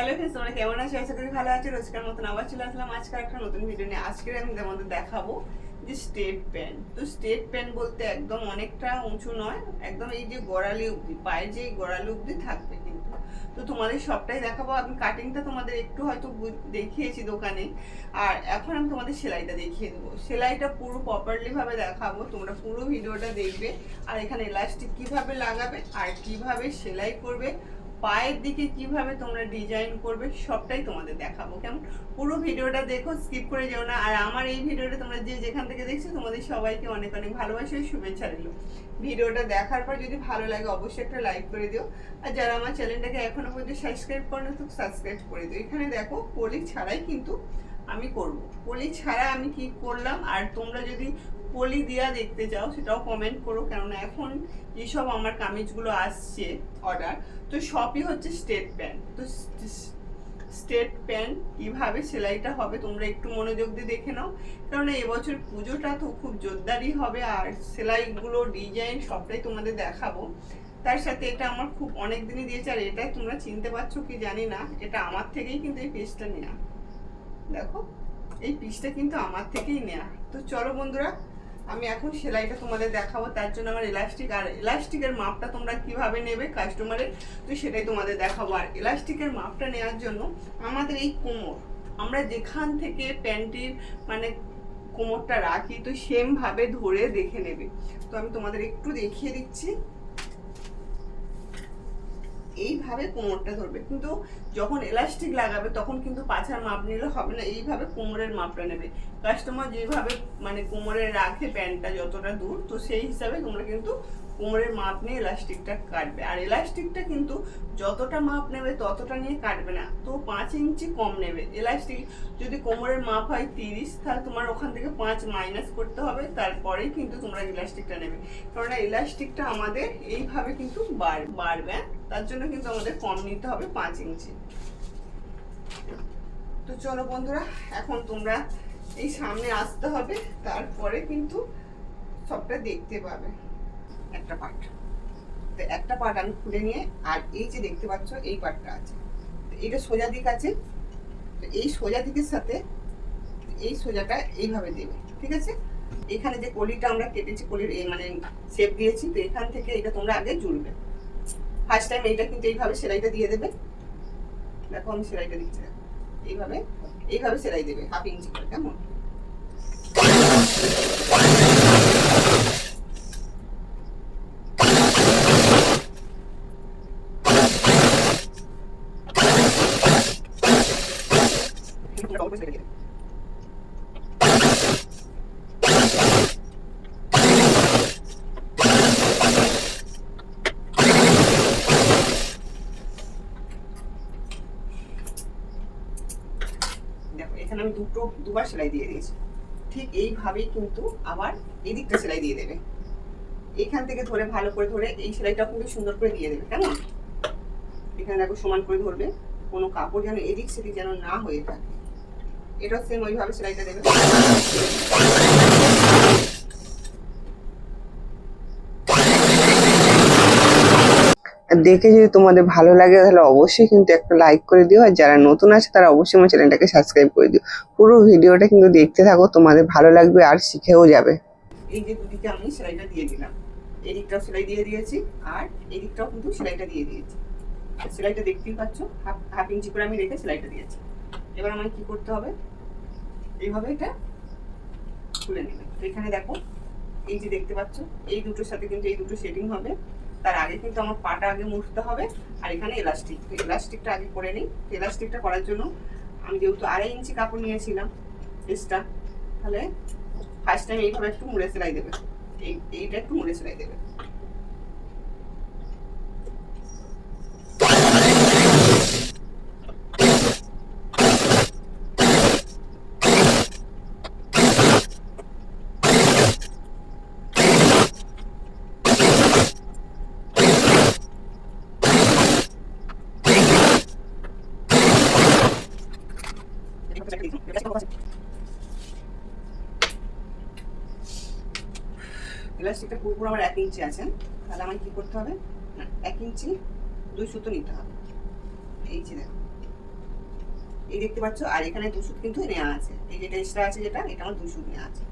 Hello friends, তোমরা কেমন আছো? আশা করি ভালো আছো। রোজকার মতন আবার চলে আসলাম আজকে একটা নতুন ভিডিও নিয়ে। আজকে আমি তোমাদের দেখাবো যে স্টেট প্যান্ট তো স্টেট প্যান্ট বলতে একদম অনেকটা উঁচু নয়, একদম এই যে গোড়ালি অবধি, পায়ের যে গোড়ালি অবধি থাকবে কিন্তু। তো তোমাদের সবটাই দেখাবো। আমি কাটিংটা তোমাদের একটু হয়তো দেখিয়েছি দোকানে। আর এখন আমি তোমাদের সেলাইটা দেখিয়ে দেবো। সেলাইটা পুরো প্রপারলিভাবে দেখাবো। তোমরা পুরো ভিডিওটা দেখবে। আর এখানে ইলাস্টিক কীভাবে লাগাবে আর কীভাবে সেলাই করবে পায়ের দিকে কীভাবে তোমরা ডিজাইন করবে সবটাই তোমাদের দেখাবো, কেমন? পুরো ভিডিওটা দেখো স্কিপ করে যেও না। আর আমার এই ভিডিওটা তোমরা যে যেখান থেকে দেখছ, তোমাদের সবাইকে অনেক অনেক ভালোবাসা শুভেচ্ছা দিল ভিডিওটা দেখার পর যদি ভালো লাগে, অবশ্যই একটা লাইক করে দিও। আর যারা আমার চ্যানেলটাকে এখনও পর্যন্ত সাবস্ক্রাইব করে তো সাবস্ক্রাইব করে দিও। এখানে দেখো পলি ছাড়াই কিন্তু আমি করব। পলি ছাড়া আমি কি করলাম? আর তোমরা যদি পলি দিয়া দেখতে চাও সেটাও কমেন্ট করো, কেননা এখন যেসব আমার কামিজগুলো আসছে অর্ডার তো সবই হচ্ছে স্টেট প্যান্ট তো স্টেট প্যান্ট কীভাবে সেলাইটা হবে তোমরা একটু মনোযোগ দিয়ে দেখে নাও। কারণ এবছর পুজোটা তো খুব জোরদারই হবে, আর সেলাইগুলো ডিজাইন সবটাই তোমাদের দেখাবো। তার সাথে এটা আমার খুব অনেক দিনই দিয়েছে, আর এটা তোমরা চিনতে পারছ কি জানি না, এটা আমার থেকেই কিন্তু এই পিসটা নেওয়া দেখো, এই পিসটা কিন্তু আমার থেকেই নেওয়া তো চলো বন্ধুরা আমি এখন সেলাইটা তোমাদের দেখাবো, তার জন্য আমার ইলাস্টিক আর ইলাস্টিকের মাপটা তোমরা কীভাবে নেবে কাস্টমারের তো সেটাই তোমাদের দেখাবো। আর ইলাস্টিকের মাপটা নেওয়ার জন্য আমাদের এই কোমর, আমরা যেখান থেকে প্যান্টির মানে কোমরটা রাখি, তো সেমভাবে ধরে দেখে নেবে। তো আমি তোমাদের একটু দেখিয়ে দিচ্ছি। এইভাবে কোমরটা ধরবে। কিন্তু যখন এলাস্টিক লাগাবে, তখন কিন্তু পাছার মাপ নিলে হবে না, এইভাবে কোমরের মাপটা নেবে। কাস্টমার যেভাবে মানে কোমরে রাখে প্যান্টটা যতটা দূর, তো সেই হিসাবে তোমরা কিন্তু কোমরের মাপ নিয়ে এলাস্টিকটা কাটবে। আর এলাস্টিকটা কিন্তু যতটা মাপ নেবে ততটা নিয়ে কাটবে না। তো পাঁচ ইঞ্চি কম নেবে। এলাস্টিক যদি কোমরের মাপ হয় তিরিশ, তাহলে তোমার ওখান থেকে পাঁচ মাইনাস করতে হবে, তারপরেই কিন্তু তোমরা ইলাস্টিকটা নেবে। কারণ ইলাস্টিকটা আমাদের এইভাবে কিন্তু বাড় বাড়বে? তার জন্য কিন্তু আমাদের কম নিতে হবে পাঁচ ইঞ্চি। তো চলো বন্ধুরা, এখন তোমরা এই সামনে আসতে হবে, তারপরে কিন্তু সবটা দেখতে পাবে। একটা পার্ট তো একটা পার্ট আমি খুলে নিয়ে, আর এই যে দেখতে পাচ্ছ, এই পার্টটা আছে। এটা সোজা দিক আছে। তো এই সোজা দিকের সাথে এই সোজাটা এইভাবে দেবে, ঠিক আছে? এখানে যে কলিটা আমরা কেটেছি, কলির এই মানে শেপ দিয়েছি, তো এখান থেকে এটা তোমরা আগে জুড়বে। ফার্স্ট টাইম এইটা কিন্তু এইভাবে সেলাইটা দিয়ে দেবে। দেখো আমি সেলাইটা দিচ্ছি এইভাবে এইভাবে সেলাই দেবে হাফ ইঞ্চি করে, কেমন তোমরা অল্প সেলাই দেবে। দেখো এখানে আমি দুটো, দুবার সেলাই দিয়ে দিয়েছি। ঠিক এইভাবেই কিন্তু আবার এদিকটা সেলাই দিয়ে দেবে। এখান থেকে ধরে ভালো করে ধরে এই সেলাইটা কিন্তু সুন্দর করে দিয়ে দেবে, কেমন? এখানে দেখো সমান করে ধরবে। কোনো কাপড় যেন এদিক সেদিক যেন না হয়ে থাকে। এটা সেম ওইভাবে সেলাইটা দেবে। দেখে যদি তোমাদের ভালো লাগে, তাহলে অবশ্যই কিন্তু একটা লাইক করে দিও। আর যারা নতুন আছে, তারা অবশ্যই আমার চ্যানেলটাকে সাবস্ক্রাইব করে দিও। পুরো ভিডিওটা কিন্তু দেখতে থাকো, তোমাদের ভালো লাগবে আর শিখেও যাবে। এই যে দুদিকে আমি সেলাইটা দিয়ে দিলাম। এদিকটাও সেলাই দিয়ে দিয়েছি, আর এদিকটাও কিন্তু সেলাইটা দিয়ে দিয়েছি। সেলাইটা দেখতেই পাচ্ছ, হাফ হাফ ইঞ্চি করে আমি রেখে সেলাইটা দিয়েছি। এবার আমাকে কি করতে হবে? এইভাবে এটা খুলে নেবে। এখানে দেখো, এই যে দেখতে পাচ্ছ, এই দুটোর সাথে কিন্তু এই দুটো সেটিং হবে। তার আগে কিন্তু আমার পাটা আগে মুড়তে হবে, আর এখানে এলাস্টিক তো এলাস্টিকটা আগে করে নিই। এলাস্টিকটা করার জন্য আমি যেহেতু আড়াই ইঞ্চি কাপড় নিয়েছিলাম এসটা তাহলে ফার্স্ট টাইম এইভাবে একটু মুড়ে সেলাই দেবে। এই, এইটা একটু মুড়ে সেলাই দেবে। ইলাস্টিকটা পুরোপুরো আমার এক ইঞ্চি আছে। তাহলে আমার কি করতে হবে? এক ইঞ্চি, দুই সুতো নিতে হবে। এই যে এই দেখতে পাচ্ছ, আর এখানে দুশুদ কিন্তু নেওয়া আছে। এই যেটা এক্সট্রা আছে যেটা, এটা আমার দুশুদ নেওয়া আছে।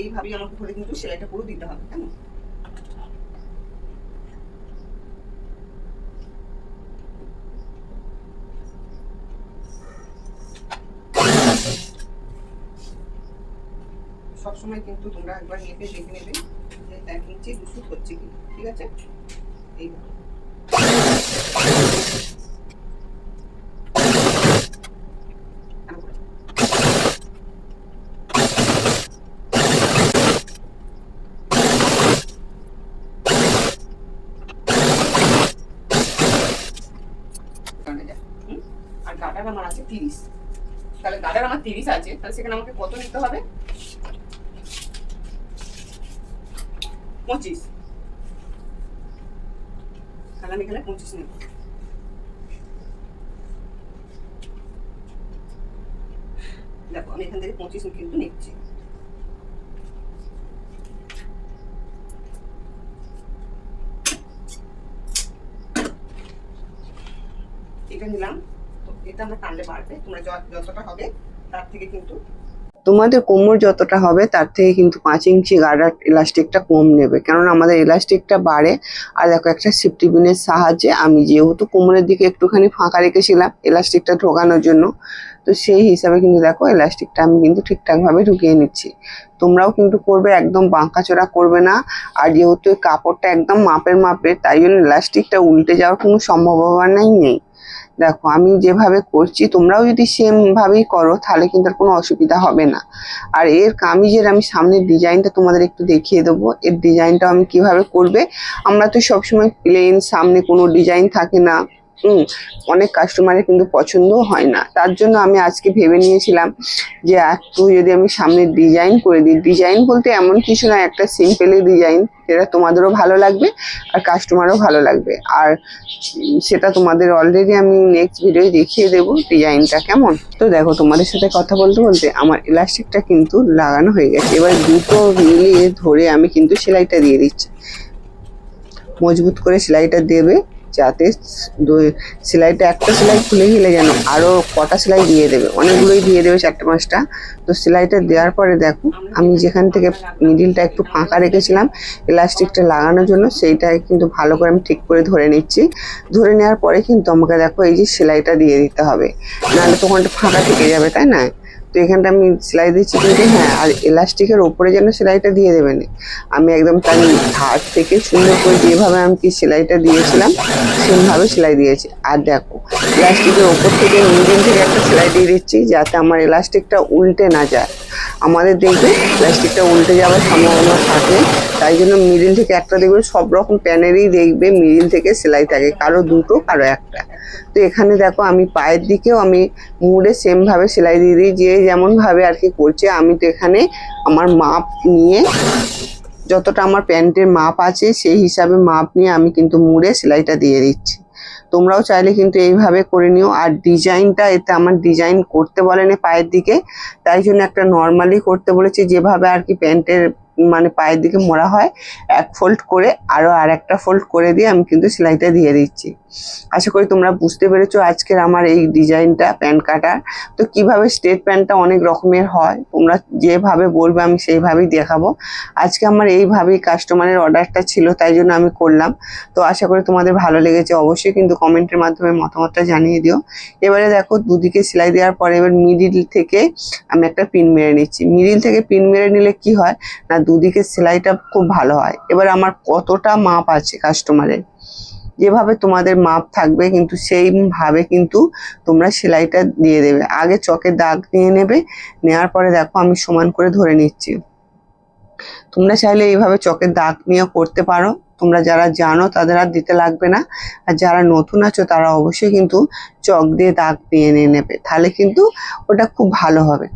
এইভাবেই আমাকে ধরে কিন্তু সেলাইটা পুরো দিতে হবে, কেমন? সবসময় কিন্তু তোমরা একবার মেপে দেখে নেবে। এক ইঞ্চি দুশুদ হচ্ছে কি ঠিক আছে? হুম? আর গাটার আমার আছে তিরিশ। তাহলে গাটার আমার তিরিশ আছে, তাহলে সেখানে আমাকে কত নিতে হবে? পঁচিশ। তাহলে আমি এখানে পঁচিশ নেব। দেখো, আমি এখান থেকে পঁচিশ কিন্তু নিচ্ছি। এটা নিলাম। তো এটা আমরা টানলে বাড়বে। তোমরা যতটা হবে, তার থেকে কিন্তু তোমাদের কোমর যতটা হবে, তার থেকে কিন্তু পাঁচ ইঞ্চি গার্ডার ইলাস্টিকটা কম নেবে। কেননা আমাদের ইলাস্টিকটা বাড়ে। আর দেখো, একটা সেফটি বিনের সাহায্যে আমি যেহেতু কোমরের দিকে একটুখানি ফাঁকা রেখেছিলাম ইলাস্টিকটা ঢোকানোর জন্য, তো সেই হিসাবে কিন্তু দেখো ইলাস্টিকটা আমি কিন্তু ঠিকঠাকভাবে ঢুকিয়ে নিচ্ছি। তোমরাও কিন্তু করবে, একদম বাঁকাচোরা করবে না। আর যেহেতু কাপড়টা একদম মাপের মাপের, তাই জন্য ইলাস্টিকটা উল্টে যাওয়ার কোনো সম্ভাবনাই নেই। দেখো, আমি যেভাবে করছি, তোমরাও যদি সেম ভাবেই করো, তাহলে কিন্তু আর কোনো অসুবিধা হবে না। আর এর কামিজের আমি সামনের ডিজাইনটা তোমাদের একটু দেখিয়ে দেবো। এর ডিজাইনটা আমি কীভাবে করবে, আমরা তো সবসময় প্লেন সামনে কোনো ডিজাইন থাকে না। হুম, অনেক কাস্টমারের কিন্তু পছন্দও হয় না। তার জন্য আমি আজকে ভেবে নিয়েছিলাম যে একটু যদি আমি সামনে ডিজাইন করে দিই। ডিজাইন বলতে এমন কিছু না একটা সিম্পলই ডিজাইন যেটা তোমাদেরও ভালো লাগবে আর কাস্টমারও ভালো লাগবে। আর সেটা তোমাদের অলরেডি আমি নেক্সট ভিডিও দেখিয়ে দেবো ডিজাইনটা কেমন। তো দেখো, তোমাদের সাথে কথা বলতে বলতে আমার ইলাস্টিকটা কিন্তু লাগানো হয়ে গেছে। এবার দুটো মিলিয়ে ধরে আমি কিন্তু সেলাইটা দিয়ে দিচ্ছি। মজবুত করে সেলাইটা দেবে। যাতে সেলাইটা, একটা সেলাই খুলে গেলে যেন আরও কটা সেলাই দিয়ে দেবে। অনেকগুলোই দিয়ে দেবে চারটে পাঁচটা। তো সেলাইটা দেওয়ার পরে দেখো, আমি যেখান থেকে মিডিলটা একটু ফাঁকা রেখেছিলাম ইলাস্টিকটা লাগানোর জন্য সেইটা কিন্তু ভালো করে আমি ঠিক করে ধরে নিচ্ছি। ধরে নেওয়ার পরে কিন্তু আমাকে দেখো এই যে সেলাইটা দিয়ে দিতে হবে। নাহলে তখন ফাঁকা থেকে যাবে, তাই না? তো এখানটা আমি সেলাই দিচ্ছি কিন্তু হ্যাঁ আর ইলাস্টিকের ওপরে যেন সেলাইটা দিয়ে দেবেন। আমি একদম তার ধার থেকে সুন্দর করে যেভাবে আমি কি সেলাইটা দিয়েছিলাম, সেমভাবে সেলাই দিয়েছি। আর দেখো ইলাস্টিকের ওপর থেকে মিডিল থেকে একটা সেলাই দিয়ে দিচ্ছি, যাতে আমার ইলাস্টিকটা উল্টে না যায়। আমাদের দেখবে ইলাস্টিকটা উল্টে যাওয়ার সম্ভাবনা থাকে। তাই জন্য মিডিল থেকে একটা দেখবে, সব রকম প্যানেরই দেখবে মিডিল থেকে সেলাই থাকে, কারও দুটো, কারও একটা। তো এখানে দেখো, আমি পায়ের দিকেও আমি মুড়ে সেমভাবে সেলাই দিয়ে দিই, যে যেমনভাবে আর কি করছে। আমি তো এখানে আমার মাপ নিয়ে, যতটা আমার প্যান্টের মাপ আছে, সেই হিসাবে মাপ নিয়ে আমি কিন্তু মুড়ে সেলাইটা দিয়ে দিচ্ছি। তোমরাও চাইলে কিন্তু এইভাবে করে নিও। আর ডিজাইনটা এতে আমার ডিজাইন করতে বলেনি পায়ের দিকে, তাই জন্য একটা নর্মালি করতে বলেছি, যেভাবে আর কি প্যান্টের মানে পায়ের দিকে মোড়া হয়, এক ফোল্ড করে, আরও আর একটা ফোল্ড করে দিয়ে আমি কিন্তু সেলাইটা দিয়ে দিচ্ছি। আশা করি তোমরা বুঝতে পেরেছ আজকের আমার এই ডিজাইনটা, প্যান্ট কাটার। তো কীভাবে স্ট্রেট প্যান্টটা অনেক রকমের হয়, তোমরা যেভাবে বলবে আমি সেইভাবেই দেখাবো। আজকে আমার এইভাবেই কাস্টমারের অর্ডারটা ছিল, তাই জন্য আমি করলাম। তো আশা করি তোমাদের ভালো লেগেছে অবশ্যই, কিন্তু কমেন্টের মাধ্যমে মতামতটা জানিয়ে দিও। এবারে দেখো, দুদিকে সেলাই দেওয়ার পরে এবার মিডিল থেকে আমি একটা পিন মেরে নিচ্ছি। মিডিল থেকে পিন মেরে নিলে কি হয়? না দুদিকে সেলাইটা খুব ভালো হয়। এবার আমার কতটা মাপ আছে কাস্টমারের যেভাবে তোমাদের মাপ থাকবে কিন্তু সেইভাবে কিন্তু তোমরা সেলাইটা দিয়ে দেবে। আগে চকের দাগ নিয়ে নেবে নেওয়ার পরে দেখো আমি সমান করে ধরে নিচ্ছি। তোমরা চাইলে এইভাবে চকের দাগ নিয়ে করতে পারো। তোমরা যারা জানো তাদের আর দিতে লাগবে না। আর যারা নতুন আছো তারা অবশ্যই কিন্তু চক দিয়ে দাগ দিয়ে নিয়ে নেবে। তাহলে কিন্তু ওটা খুব ভালো হবে।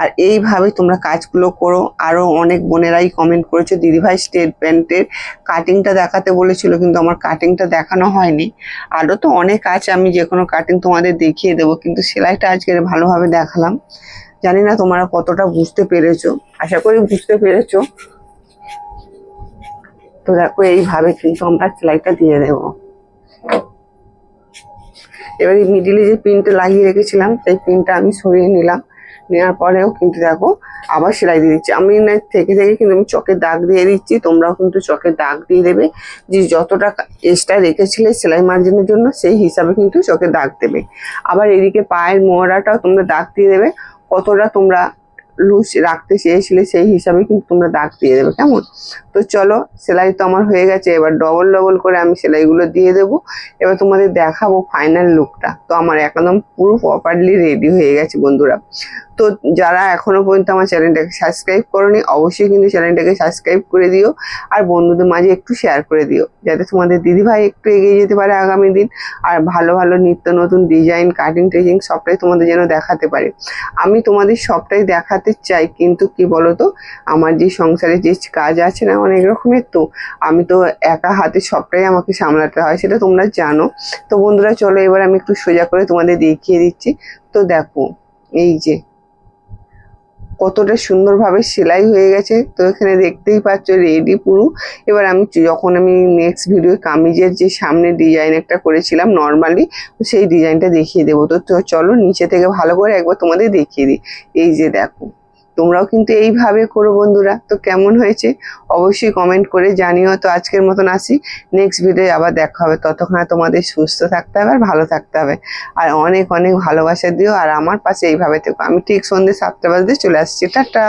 আর এইভাবে তোমরা কাজগুলো করো। আরও অনেক বোনেরাই কমেন্ট করেছ, দিদিভাই স্টেট প্যান্টের কাটিংটা দেখাতে বলেছিল, কিন্তু আমার কাটিংটা দেখানো হয়নি। আরও তো অনেক আছে, আমি যে কোনো কাটিং তোমাদের দেখিয়ে দেবো, কিন্তু সেলাইটা আজকে ভালোভাবে দেখালাম। জানি না তোমরা কতটা বুঝতে পেরেছ। আশা করি বুঝতে পেরেছ। তো দেখো এইভাবে কিন্তু আমরা সেলাইটা দিয়ে দেবো। এবার এই মিডিলে যে পিনটা লাগিয়ে রেখেছিলাম, সেই পিনটা আমি সরিয়ে নিলাম। নেওয়ার পরেও কিন্তু দেখো আবার সেলাই দিয়ে দিচ্ছি। আমি না, থেকে থেকে কিন্তু আমি চকের দাগ দিয়ে দিচ্ছি, তোমরাও কিন্তু চকের দাগ দিয়ে দেবে। যে যতটা এক্সট্রা রেখেছিলে সেলাই মার্জিনের জন্য, সেই হিসাবে কিন্তু চোখে দাগ দেবে। আবার এদিকে পায়ের মোড়াটাও তোমরা দাগ দিয়ে দেবে। কতটা তোমরা লুজ রাখতে চেয়েছিলে, সেই হিসাবে কিন্তু তোমরা দাগ দিয়ে দেবে কেমন? তো চলো, সেলাই তো আমার হয়ে গেছে, এবার ডবল ডবল করে আমি সেলাইগুলো দিয়ে দেবো। এবার তোমাদের দেখাবো ফাইনাল লুকটা তো আমার একদম পুরো প্রপারলি রেডি হয়ে গেছে, বন্ধুরা। তো যারা এখনও পর্যন্ত আমার চ্যানেলটাকে সাবস্ক্রাইব করনি, অবশ্যই কিন্তু চ্যানেলটাকে সাবস্ক্রাইব করে দিও, আর বন্ধুদের মাঝে একটু শেয়ার করে দিও, যাতে তোমাদের দিদিভাই একটু এগিয়ে যেতে পারে আগামী দিন, আর ভালো ভালো নিত্য নতুন ডিজাইন কাটিং টেজিং সবটাই তোমাদের যেন দেখাতে পারে। আমি তোমাদের সবটাই দেখাতে চাই, কিন্তু কি বলতো, আমার যে সংসারে যে কাজ আছে না অনেক রকমের, তো আমি তো একা হাতে সবটাই আমাকে সামলাতে হয়, সেটা তোমরা জানো। তো বন্ধুরা, চলো এবার আমি একটু সোজা করে তোমাদের দেখিয়ে দিচ্ছি। তো দেখো, এই যে কতটা সুন্দরভাবে সেলাই হয়ে গেছে, তো এখানে দেখতেই পাচ্ছ রেডি পুরো। এবার আমি যখন আমি নেক্সট ভিডিও কামিজের যে সামনে ডিজাইন একটা করেছিলাম নর্মালি সেই ডিজাইনটা দেখিয়ে দেবো। তো চলো নিচে থেকে ভালো করে একবার তোমাদের দেখিয়ে দিই। এই যে দেখো। তোমরাও কিন্তু এইভাবে করো বন্ধুরা। তো কেমন হয়েছে? অবশ্যই কমেন্ট করে জানিও। তো আজকের মতন আসি। নেক্সট ভিডিও আবার দেখা হবে। ততক্ষণে তোমাদের সুস্থ থাকতে হবে আর ভালো থাকতে হবে। আর অনেক অনেক ভালোবাসা দিও। আর আমার পাশে এইভাবে থেকো। আমি ঠিক সন্ধ্যে সাতটা বাজতে চলে আসছি। টাটা!